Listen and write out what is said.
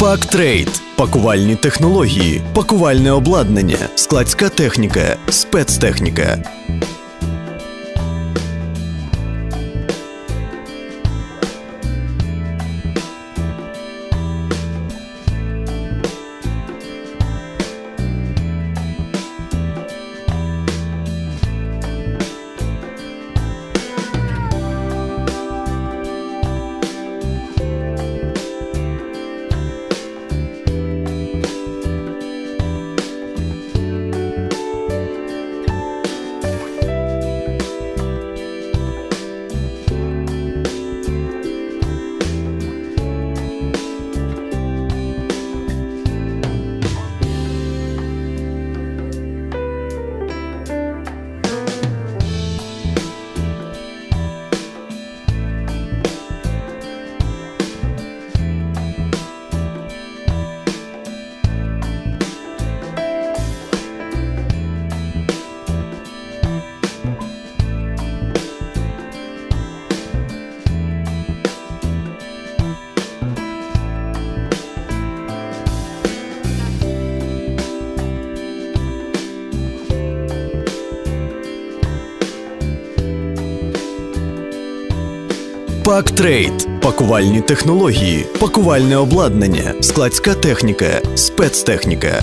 Пактрейд. Пакувальні технології, пакувальне обладнання, складська техніка, спецтехніка. Пактрейд. Пакувальні технології, пакувальне обладнання, складська техніка, спецтехніка.